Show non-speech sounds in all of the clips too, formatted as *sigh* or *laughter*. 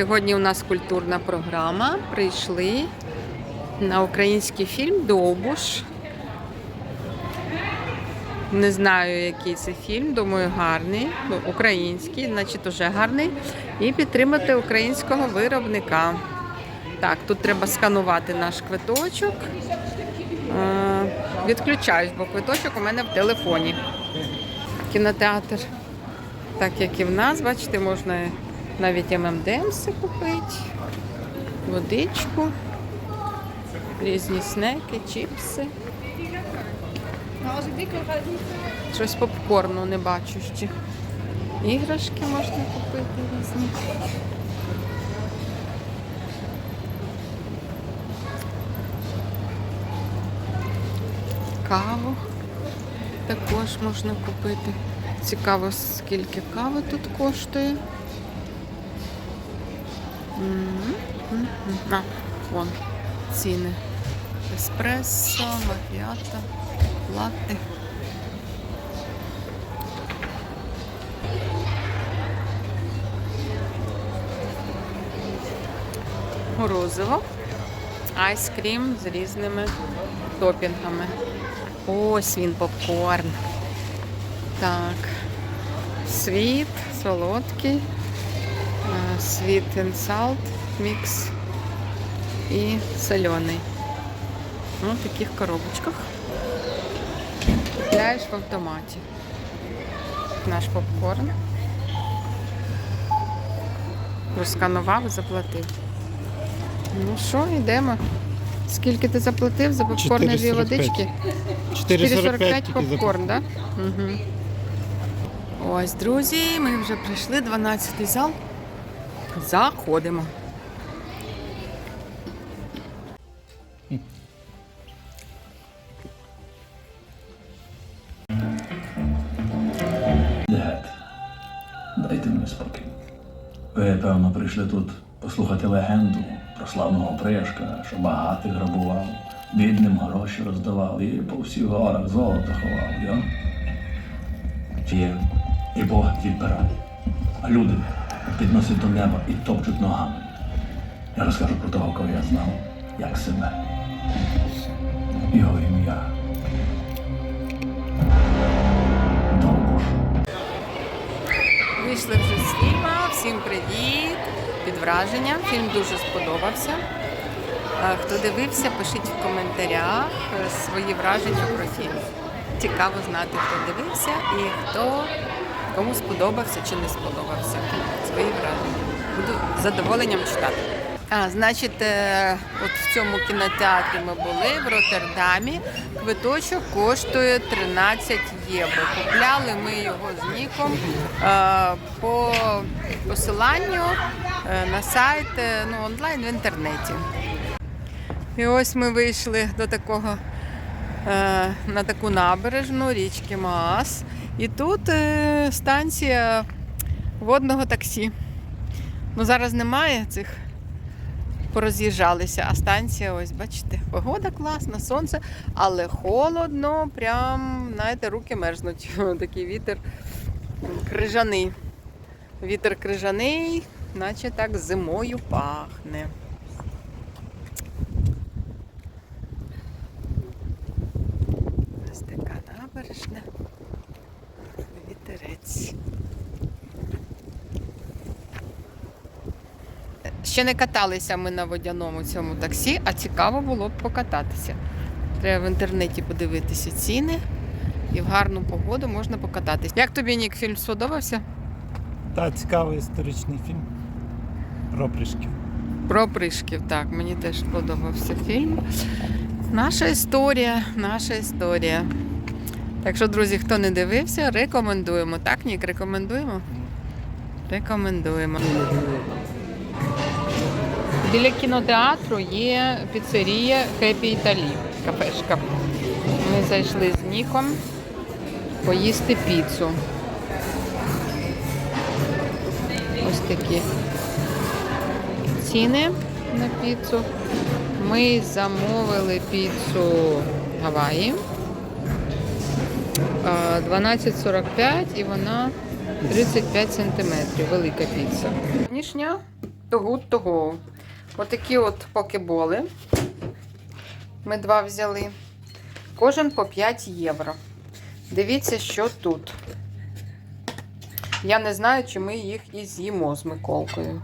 Сьогодні у нас культурна програма. Прийшли на український фільм Довбуш. Не знаю, який це фільм, думаю, гарний. Ну, український, значить, уже гарний. І підтримати українського виробника. Так, тут треба сканувати наш квиточок. Е, Відключаюсь, бо квиточок у мене в телефоні. Кінотеатр, так як і в нас, бачите, можна навіть ММДМСи купити, водичку, різні снеки, чіпси. Щось попкорну не бачу ще. Іграшки можна купити різні. Каву також можна купити. Цікаво, скільки кави тут коштує. Мгм. А, вон ціни. Еспресо, мафіата, латте. Морозиво. Айскрім з різними топінгами. Ось він попкорн. Так. Світ, солодкий. А, Sweet and salt мікс і солений. Ну, в таких коробочках. Купляєш в автоматі. Наш попкорн. Розсканував заплатив. Ну що, йдемо. Скільки ти заплатив за попкорн дві водички? 4,45 4,45 тільки за попкорн, так? Да? Угу. Ось, друзі, ми вже прийшли, 12 зал. Заходимо. Ви, певно, прийшли тут послухати легенду про славного пришка, що багатих грабував, бідним гроші роздавав і по всіх горах золото ховав, йо? Вір, і Бог відбирає, а люди підносять до неба і топчуть ногами. Я розкажу про того, кого я знав, як себе. Його ім'я. Під враженням. Фільм дуже сподобався. Е, Хто дивився, пишіть в коментарях е, свої враження про фільм. Цікаво знати, хто дивився і хто кому сподобався чи не сподобався. Свої враження. Буду задоволенням читати. А, значить, е, от в цьому кінотеатрі ми були в Роттердамі. Квиточок коштує 13 євро. Купляли ми його з Ніком по посиланню на сайт е, ну, онлайн в інтернеті. І ось ми вийшли до такого е, на таку набережну річки Маас. І тут е, станція водного таксі. Ну зараз немає цих пороз'їжджалися, а станція, ось бачите, погода класна, сонце, але холодно, прям, знаєте, руки мерзнуть. *laughs* Такий вітер крижаний. Вітер крижаний, наче так зимою пахне. Ось така набережна. Вітерець. Ще не каталися ми на водяному цьому таксі, а цікаво було б покататися. Треба в інтернеті подивитися ціни. І в гарну погоду можна покататися. Як тобі Нік фільм сподобався? Та цікавий історичний фільм про пришків. Про пришків, так, мені теж сподобався фільм. Наша історія, наша історія. Так що, друзі, хто не дивився, рекомендуємо. Так, Нік, рекомендуємо? Рекомендуємо. Біля кінотеатру є піцерія Happy Italy, кафешка. Ми зайшли з Ніком поїсти піцу. Ось такі ціни на піцу. Ми замовили піцу Гаваї. Е, 12,45 і вона 35 сантиметрів. Велика піца. Сьогоднішня Того, того. Отакі от покеболи. Ми два взяли. Кожен по 5 євро. Дивіться, що тут. Я не знаю, чи ми їх і з'їмо з Миколкою.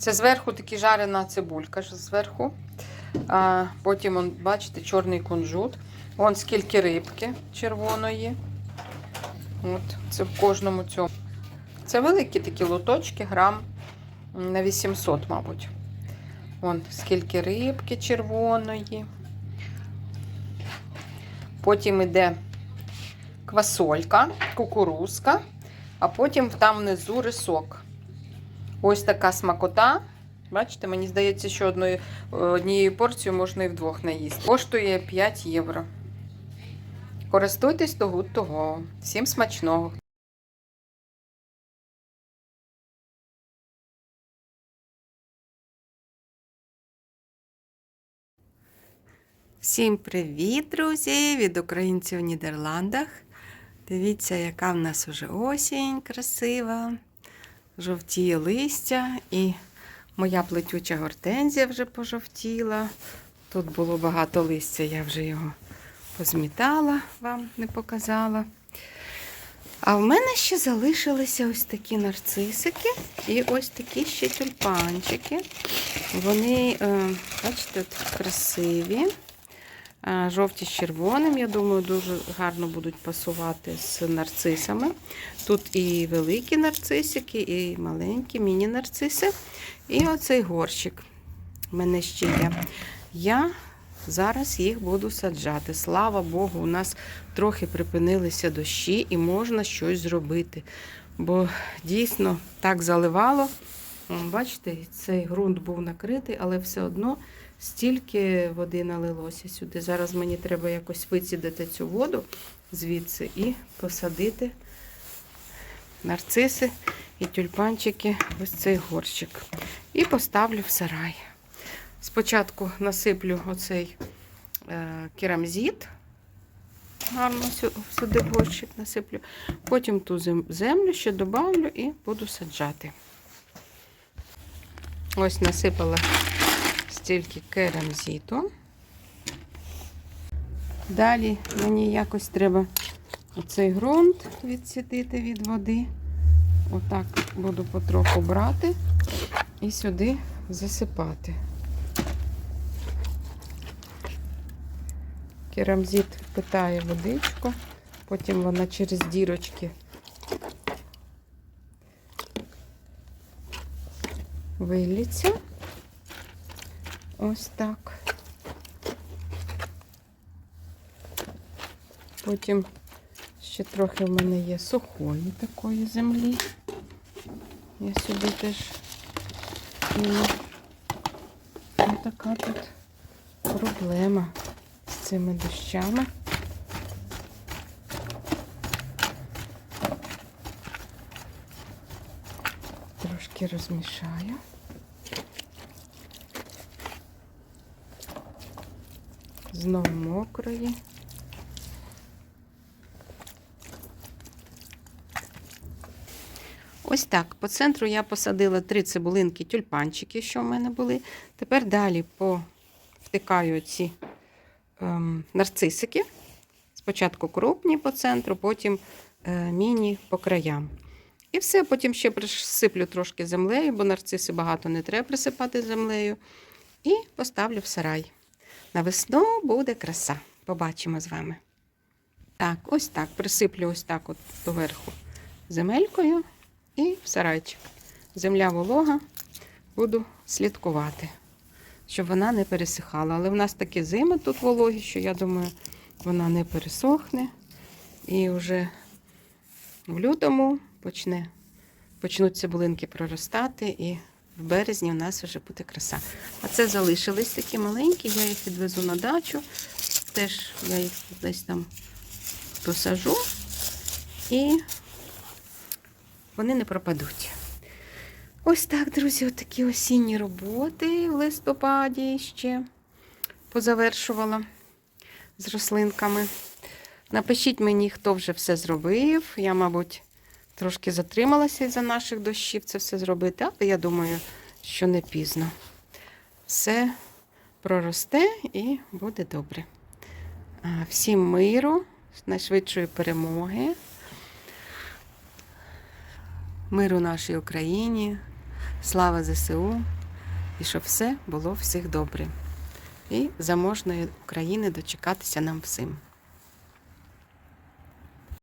Це зверху таки жарена цибулька зверху. А, потім, он, бачите, чорний кунжут. Вон скільки рибки червоної. От, це в кожному цьому. Це великі такі лоточки, грам на 800, мабуть. Вон скільки рибки червоної. Потім іде квасолька, кукурузка, а потім там внизу рисок. Ось така смакота. Бачите, мені здається, що одною, однією порцією можна і вдвох наїсти. Коштує 5 євро. Користуйтесь того того. Всім смачного! Всім привіт, друзі! Від українців у Нідерландах. Дивіться, яка в нас уже осінь красива, жовтіє листя, і моя плетюча гортензія вже пожовтіла. Тут було багато листя, я вже його позмітала, вам не показала. А в мене ще залишилися ось такі нарцисики і ось такі ще тюльпанчики. Вони, е, бачите, от красиві. Е, Жовті з червоним, я думаю, дуже гарно будуть пасувати з нарцисами. Тут і великі нарцисики, і маленькі міні-нарциси. І оцей горщик в мене ще є. Я зараз їх буду саджати. Слава Богу, у нас трохи припинилися дощі і можна щось зробити. Бо дійсно так заливало. Бачите, цей ґрунт був накритий, але все одно стільки води налилося сюди. Зараз мені треба якось вицідити цю воду звідси і посадити нарциси і тюльпанчики ось цей горщик. І поставлю в сарай. Спочатку насиплю оцей е, керамзит. Гарно сюди горщик насиплю. Потім ту землю ще добавлю і буду саджати. Ось насипала стільки керамзиту. Далі мені якось треба оцей ґрунт відсідити від води. Отак буду потроху брати і сюди засипати. Керамзит впитає водичку, потім вона через дірочки виліться. Ось так. Потім ще трохи в мене є сухої такої землі. Я сюди теж. Ось така тут проблема з цими дощами. Трошки розмішаю. Знову мокрої. Ось так. По центру я посадила три цибулинки тюльпанчики, що в мене були. Тепер далі повтикаю ці ем, нарцисики. Спочатку крупні по центру, потім е, міні по краям. І все, потім ще присиплю трошки землею, бо нарциси багато не треба присипати землею. І поставлю в сарай. На весну буде краса. Побачимо з вами. Так, ось так. Присиплю ось так от доверху земелькою і в сарайчик. Земля волога, буду слідкувати, щоб вона не пересихала. Але в нас такі зими тут вологі, що я думаю, вона не пересохне. І вже в лютому почне, почнуть цибулинки проростати, і в березні у нас вже буде краса. А це залишились такі маленькі, я їх відвезу на дачу. Теж я їх десь там посажу і вони не пропадуть. Ось так, друзі, от такі осінні роботи в листопаді ще позавершувала з рослинками. Напишіть мені, хто вже все зробив. Я, мабуть, Трошки затрималася із-за наших дощів це все зробити, але я думаю, що не пізно. Все проросте і буде добре. Всім миру, найшвидшої перемоги, миру нашій Україні, слава ЗСУ, і щоб все було всіх добре. І заможної України дочекатися нам всім.